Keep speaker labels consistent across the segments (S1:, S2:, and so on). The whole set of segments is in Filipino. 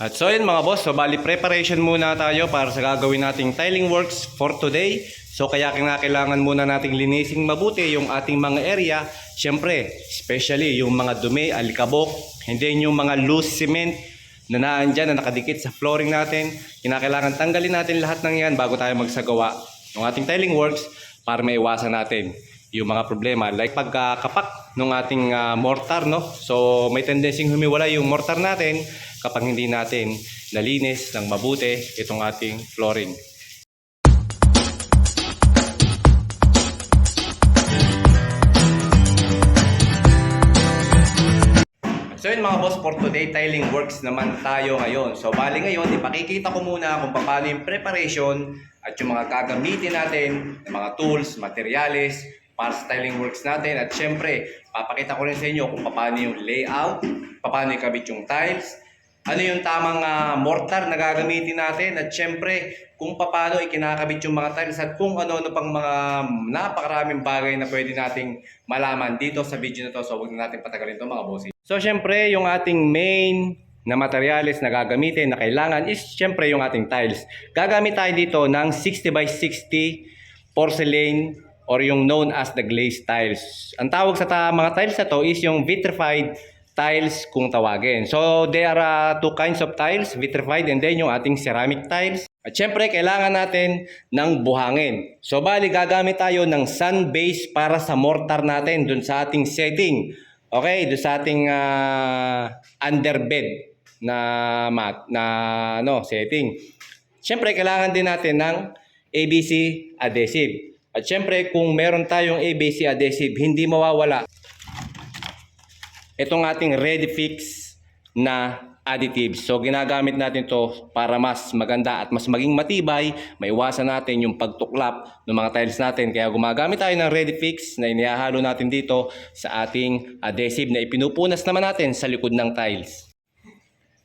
S1: At so yun mga boss, so bali preparation muna tayo para sa gagawin nating tiling works for today. So kaya kailangan muna nating linising mabuti yung ating mga area. Siyempre, especially yung mga dumi, alikabok, hindi yung mga loose cement na naandyan na nakadikit sa flooring natin. Kinakailangan tanggalin natin lahat ng yan bago tayo magsagawa ng ating tiling works para maiwasan natin yung mga problema like pagkakapak ng ating ah, mortar no so may tendency humiwala yung mortar natin kapag hindi natin nalinis ng mabuti itong ating flooring So yun mga boss, for today tiling works naman tayo ngayon. So bali ngayon, ipakikita ko muna kung paano yung preparation at yung mga gagamitin natin, mga tools, materyales, para sa tiling works natin. At syempre, papakita ko rin sa inyo kung paano yung layout, paano ikabit yung tiles, ano yung tamang ah, mortar na gagamitin natin, at syempre, kung paano ikinakabit yung mga tiles at kung ano-ano pang mga napakaraming bagay na pwede nating malaman dito sa video na to. So huwag na natin patagalin to mga bossy. So syempre, yung ating main na materyales na gagamitin na kailangan is syempre yung ating tiles. Gagamit tayo dito ng 60 by 60 porcelain or yung known as the glazed tiles. Ang tawag sa ta- mga tiles na to is yung vitrified tiles kung tawagin. So there are uh, two kinds of tiles, vitrified and then yung ating ceramic tiles. At syempre, kailangan natin ng buhangin. So bali, gagamit tayo ng sun base para sa mortar natin dun sa ating setting. Okay, dun sa ating ah, underbed na mat na ano, setting. Syempre, kailangan din natin ng ABC adhesive. At syempre, kung meron tayong ABC adhesive, hindi mawawala itong ating ready fix na additives. So ginagamit natin to para mas maganda at mas maging matibay, maiwasan natin yung pagtuklap ng mga tiles natin. Kaya gumagamit tayo ng ready fix na inihahalo natin dito sa ating adhesive na ipinupunas naman natin sa likod ng tiles.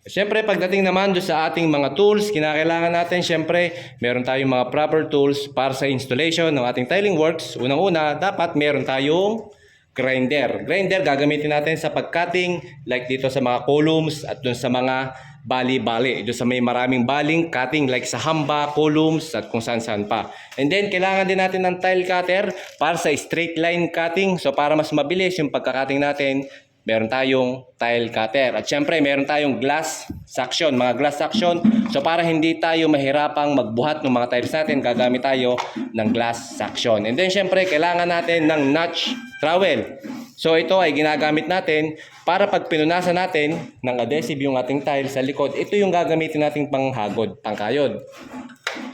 S1: Siyempre, pagdating naman doon sa ating mga tools, kinakailangan natin, siyempre, meron tayong mga proper tools para sa installation ng ating tiling works. Unang-una, dapat meron tayong grinder. Grinder gagamitin natin sa pag-cutting, like dito sa mga columns at doon sa mga bali-bali. Doon sa may maraming baling, cutting like sa hamba, columns at kung saan-saan pa. And then, kailangan din natin ng tile cutter para sa straight line cutting. So, para mas mabilis yung pagka-cutting natin, meron tayong tile cutter. At syempre, meron tayong glass suction, mga glass suction. So para hindi tayo mahirapang magbuhat ng mga tiles natin, gagamit tayo ng glass suction. And then syempre, kailangan natin ng notch trowel. So ito ay ginagamit natin para pag pinunasan natin ng adhesive yung ating tile sa likod, ito yung gagamitin nating panghagod, pangkayod.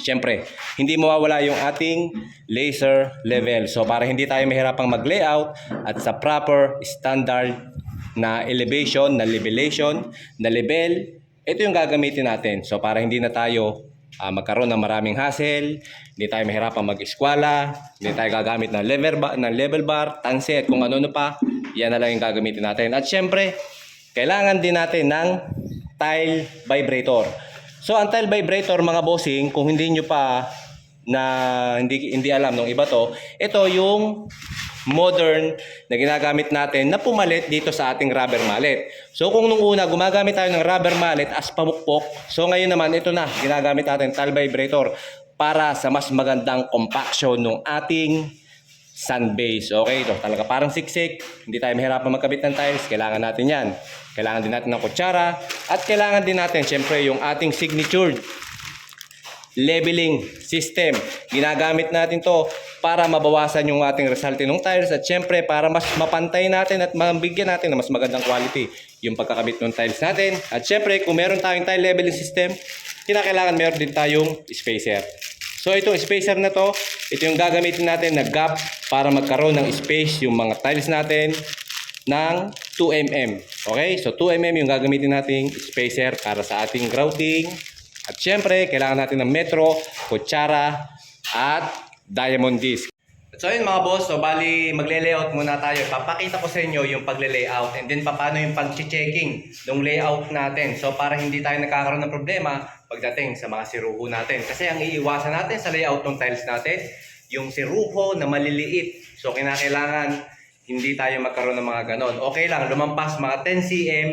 S1: Siyempre, hindi mawawala yung ating laser level. So para hindi tayo mahirapang mag-layout at sa proper standard na elevation, na levelation, na level, ito yung gagamitin natin. So para hindi na tayo ah, magkaroon ng maraming hassle, hindi tayo mahirapang mag-eskwala, hindi tayo gagamit ng level bar, ng level bar, tanse kung ano-ano pa, yan na lang yung gagamitin natin. At syempre, kailangan din natin ng tile vibrator. So ang tile vibrator mga bossing, kung hindi nyo pa na hindi hindi alam ng iba to, ito yung modern na ginagamit natin na pumalit dito sa ating rubber mallet. So kung nung una gumagamit tayo ng rubber mallet as pamukpok, so ngayon naman ito na ginagamit natin tile vibrator para sa mas magandang compaction ng ating sun base. Okay, ito talaga parang siksik. Hindi tayo mahirapan magkabit ng tiles. Kailangan natin yan. Kailangan din natin ng kutsara. At kailangan din natin, syempre, yung ating signature leveling system. Ginagamit natin to para mabawasan yung ating resulte ng tiles at syempre para mas mapantay natin at mabigyan natin ng mas magandang quality yung pagkakabit ng tiles natin. At syempre, kung meron tayong tile leveling system, kinakailangan meron din tayong spacer. So itong spacer na to, ito yung gagamitin natin na gap para magkaroon ng space yung mga tiles natin ng 2mm. Okay? So 2mm yung gagamitin nating spacer para sa ating grouting. At syempre, kailangan natin ng metro, kutsara, at diamond disc. So yun mga boss, so bali magle-layout muna tayo. Papakita ko sa inyo yung pagle-layout and then paano yung pag-checking ng layout natin. So para hindi tayo nagkakaroon ng problema pagdating sa mga siruho natin. Kasi ang iiwasan natin sa layout ng tiles natin, yung siruho na maliliit. So kinakailangan hindi tayo magkaroon ng mga ganon. Okay lang, lumampas mga 10 cm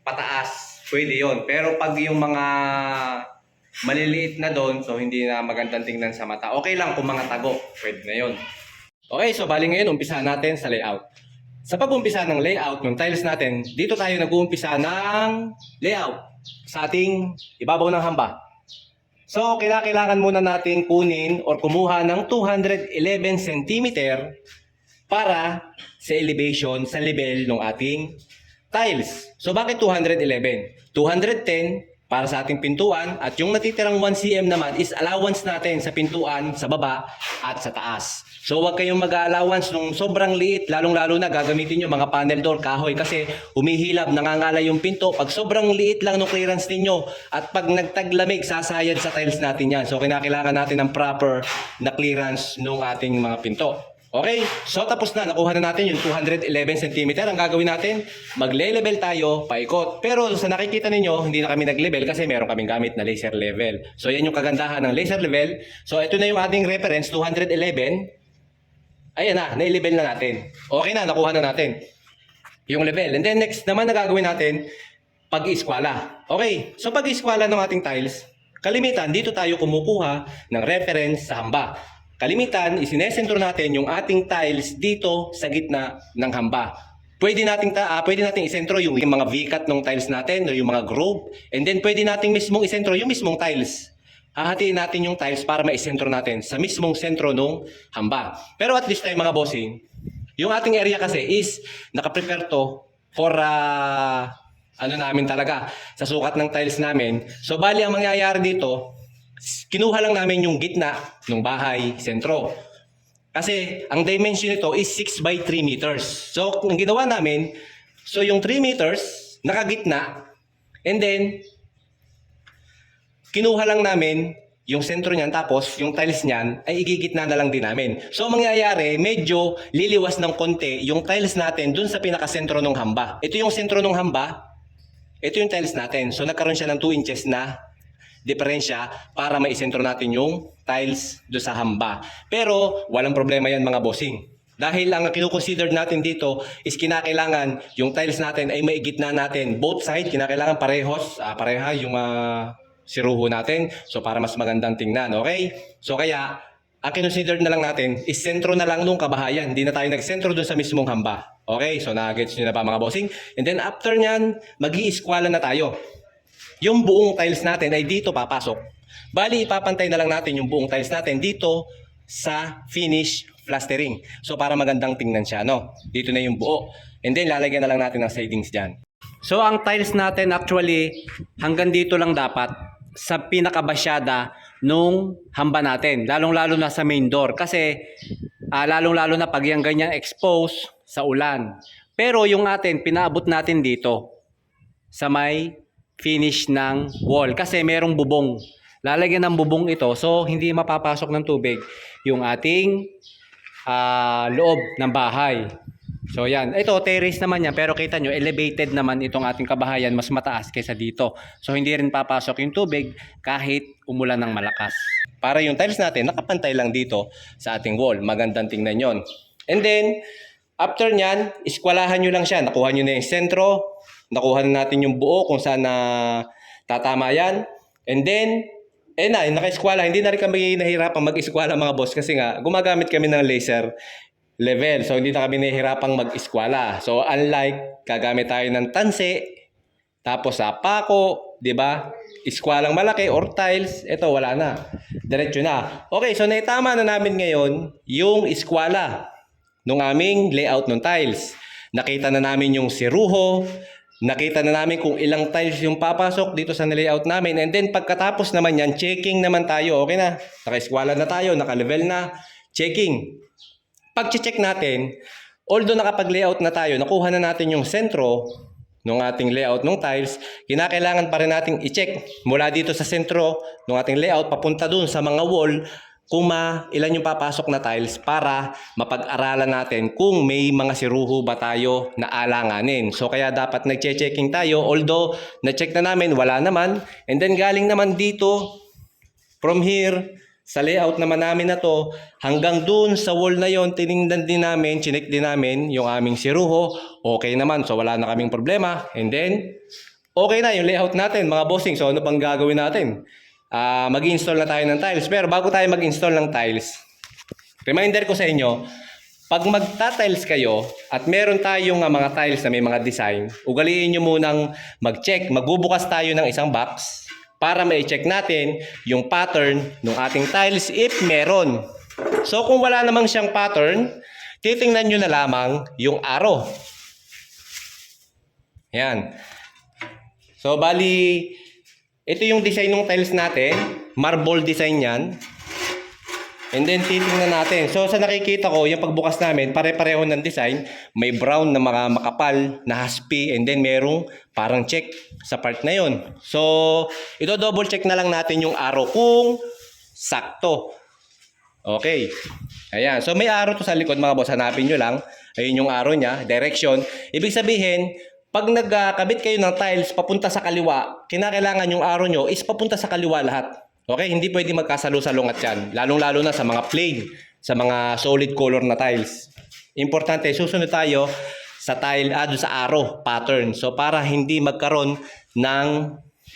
S1: pataas pwede yon. Pero pag yung mga maliliit na doon, so hindi na magandang tingnan sa mata. Okay lang kung mga tago, pwede na yon. Okay, so bali ngayon, umpisa natin sa layout. Sa pag-umpisa ng layout ng tiles natin, dito tayo nag-uumpisa ng layout sa ating ibabaw ng hamba. So, kailangan muna natin kunin or kumuha ng 211 cm para sa elevation sa level ng ating tiles. So, bakit 211? 210 para sa ating pintuan at yung natitirang 1 cm naman is allowance natin sa pintuan sa baba at sa taas. So huwag kayong mag-allowance nung sobrang liit, lalong-lalo na gagamitin nyo mga panel door kahoy kasi humihilab, nangangalay yung pinto. Pag sobrang liit lang ng clearance ninyo at pag nagtaglamig, sasayad sa tiles natin yan. So kinakailangan natin ng proper na clearance ng ating mga pinto. Okay, so tapos na, nakuha na natin yung 211 cm. Ang gagawin natin, magle-level tayo, paikot. Pero sa nakikita ninyo, hindi na kami nag-level kasi meron kaming gamit na laser level. So yan yung kagandahan ng laser level. So ito na yung ating reference, 211. Ayan na, na-level na natin. Okay na, nakuha na natin yung level. And then next naman na gagawin natin, pag-iskwala. Okay, so pag-iskwala ng ating tiles, kalimitan dito tayo kumukuha ng reference sa hamba. Kalimitan, isinesentro natin yung ating tiles dito sa gitna ng hamba. Pwede nating ta ah, pwede nating isentro yung, yung mga V-cut ng tiles natin o yung mga groove. And then pwede nating mismong isentro yung mismong tiles. Hahatiin natin yung tiles para maisentro natin sa mismong sentro ng hamba. Pero at this time mga bossing, yung ating area kasi is nakaprepare to for ah, ano namin talaga sa sukat ng tiles namin. So bali ang mangyayari dito, kinuha lang namin yung gitna ng bahay, sentro. Kasi ang dimension nito is 6 by 3 meters. So ang ginawa namin, so yung 3 meters, nakagitna, and then kinuha lang namin yung sentro niyan tapos yung tiles niyan ay igigitna na lang din namin. So ang mangyayari, medyo liliwas ng konti yung tiles natin dun sa pinakasentro ng hamba. Ito yung sentro ng hamba, ito yung tiles natin. So nagkaroon siya ng 2 inches na diferensya para maisentro natin yung tiles do sa hamba. Pero walang problema yan mga bossing. Dahil ang kinukonsider natin dito is kinakailangan yung tiles natin ay maigitna natin. Both side, kinakailangan parehos, ah, pareha yung ah, siruho natin. So para mas magandang tingnan, okay? So kaya, ang kinonsider na lang natin is sentro na lang nung kabahayan. Hindi na tayo nagsentro dun sa mismong hamba. Okay, so nagets nyo na ba mga bossing? And then after nyan, mag iiskwala na tayo. Yung buong tiles natin ay dito papasok. Bali, ipapantay na lang natin yung buong tiles natin dito sa finish plastering. So para magandang tingnan siya, no? Dito na yung buo. And then lalagyan na lang natin ng shadings dyan. So ang tiles natin actually hanggang dito lang dapat sa pinakabasyada nung hamba natin. Lalong-lalo na sa main door kasi ah, lalong-lalo na pag yung ganyan expose sa ulan. Pero yung atin, pinaabot natin dito sa may finish ng wall kasi merong bubong. Lalagyan ng bubong ito so hindi mapapasok ng tubig yung ating ah, loob ng bahay. So yan, ito terrace naman yan pero kita nyo elevated naman itong ating kabahayan mas mataas kaysa dito. So hindi rin papasok yung tubig kahit umulan ng malakas. Para yung tiles natin nakapantay lang dito sa ating wall. Magandang tingnan yon. And then after nyan, iskwalahan nyo lang siya. Nakuha nyo na yung sentro, nakuha na natin yung buo kung saan na tatama yan. And then, eh na, naka-eskwala. Hindi na rin kami nahihirapan mag-eskwala mga boss kasi nga gumagamit kami ng laser level. So hindi na kami nahihirapang mag-eskwala. So unlike gagamit tayo ng tanse, tapos sa pako, 'di ba? Iskwalang malaki or tiles, ito wala na. Diretso na. Okay, so naitama na namin ngayon yung iskwala nung aming layout ng tiles. Nakita na namin yung siruho, nakita na namin kung ilang tiles yung papasok dito sa layout namin. And then pagkatapos naman yan, checking naman tayo. Okay na, naka-eskwala na tayo, naka-level na, checking. Pag-check natin, although nakapag-layout na tayo, nakuha na natin yung sentro ng ating layout ng tiles, kinakailangan pa rin nating i-check mula dito sa sentro ng ating layout papunta dun sa mga wall kung ma ilan yung papasok na tiles para mapag-aralan natin kung may mga siruho ba tayo na alanganin. So kaya dapat nagche-checking tayo although na-check na namin wala naman and then galing naman dito from here sa layout naman namin na to, hanggang dun sa wall na yon tiningnan din namin, chinik din namin yung aming siruho. Okay naman, so wala na kaming problema. And then, okay na yung layout natin, mga bossing. So, ano pang gagawin natin? Ah, mag-install na tayo ng tiles. Pero bago tayo mag-install ng tiles, reminder ko sa inyo, pag magta-tiles kayo at meron tayong ah, mga tiles na may mga design, ugaliin nyo munang mag-check. Magbubukas tayo ng isang box para ma-check natin yung pattern ng ating tiles if meron. So kung wala namang siyang pattern, titingnan nyo na lamang yung arrow. Yan. So bali, ito yung design ng tiles natin. Marble design yan. And then titingnan natin. So sa nakikita ko, yung pagbukas namin, pare-pareho ng design. May brown na mga makapal na haspi and then merong parang check sa part na yon. So ito double check na lang natin yung arrow kung sakto. Okay. Ayan. So may arrow to sa likod mga boss. Hanapin nyo lang. Ayun yung arrow niya. Direction. Ibig sabihin, pag nagkabit kayo ng tiles papunta sa kaliwa, kinakailangan yung arrow nyo is papunta sa kaliwa lahat. Okay? Hindi pwede magkasalo-salungat yan. Lalong-lalo na sa mga plain, sa mga solid color na tiles. Importante, susunod tayo sa tile, ah, sa arrow pattern. So para hindi magkaroon ng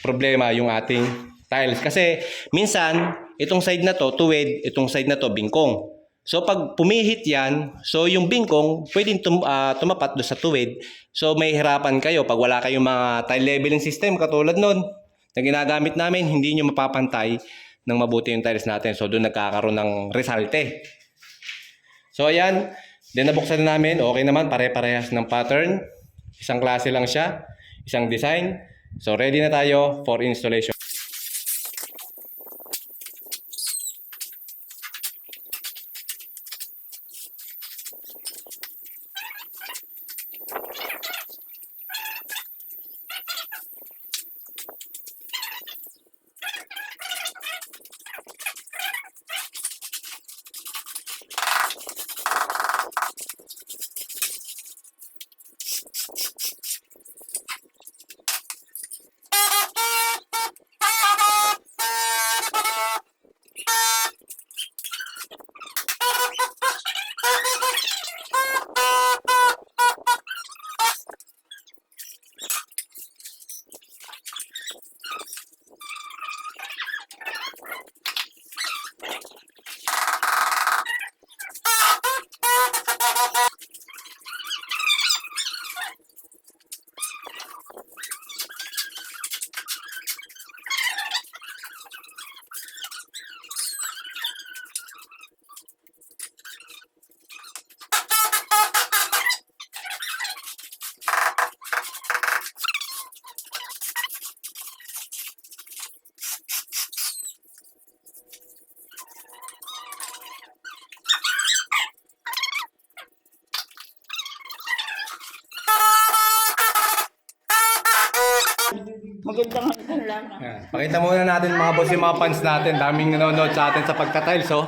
S1: problema yung ating tiles. Kasi minsan, itong side na to, tuwid, itong side na to, bingkong. So pag pumihit yan, so yung bingkong pwedeng tum, ah, tumapat doon sa tuwid. So may hirapan kayo pag wala kayong mga tile leveling system katulad nun na ginagamit namin, hindi nyo mapapantay ng mabuti yung tiles natin. So doon nagkakaroon ng resalte. So ayan, then nabuksan na namin, okay naman, pare-parehas ng pattern. Isang klase lang siya, isang design. So ready na tayo for installation. Yan. Pakita muna natin mga boss yung mga fans natin. Daming nanonood sa atin sa pagtatiles, oh.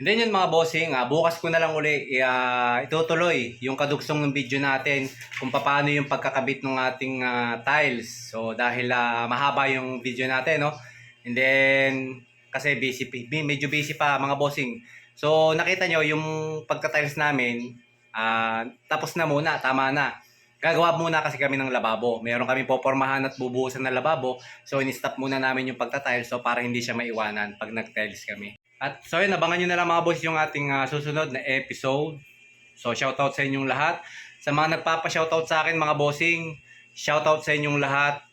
S1: And then yun mga bossing, ah, bukas ko na lang uli ah, itutuloy yung kadugsong ng video natin kung paano yung pagkakabit ng ating ah, tiles. So dahil ah, mahaba yung video natin, no? And then kasi busy, medyo busy pa mga bossing. So nakita nyo yung pagka-tiles namin, ah, tapos na muna, tama na. Gagawa muna kasi kami ng lababo. Meron kami popormahan at bubuhusan ng lababo. So in-stop muna namin yung pagta-tiles so para hindi siya maiwanan pag nag-tiles kami. At so yun, abangan nyo na lang mga boss yung ating ah, susunod na episode. So shoutout sa inyong lahat. Sa mga nagpapa-shoutout sa akin mga bossing, shoutout sa inyong lahat.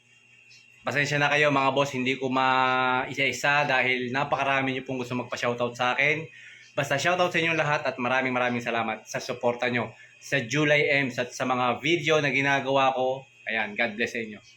S1: Pasensya na kayo mga boss, hindi ko ma-isa-isa dahil napakarami nyo pong gusto magpa-shoutout sa akin. Basta shoutout sa inyong lahat at maraming maraming salamat sa suporta nyo sa July M's at sa mga video na ginagawa ko. Ayan, God bless sa inyo.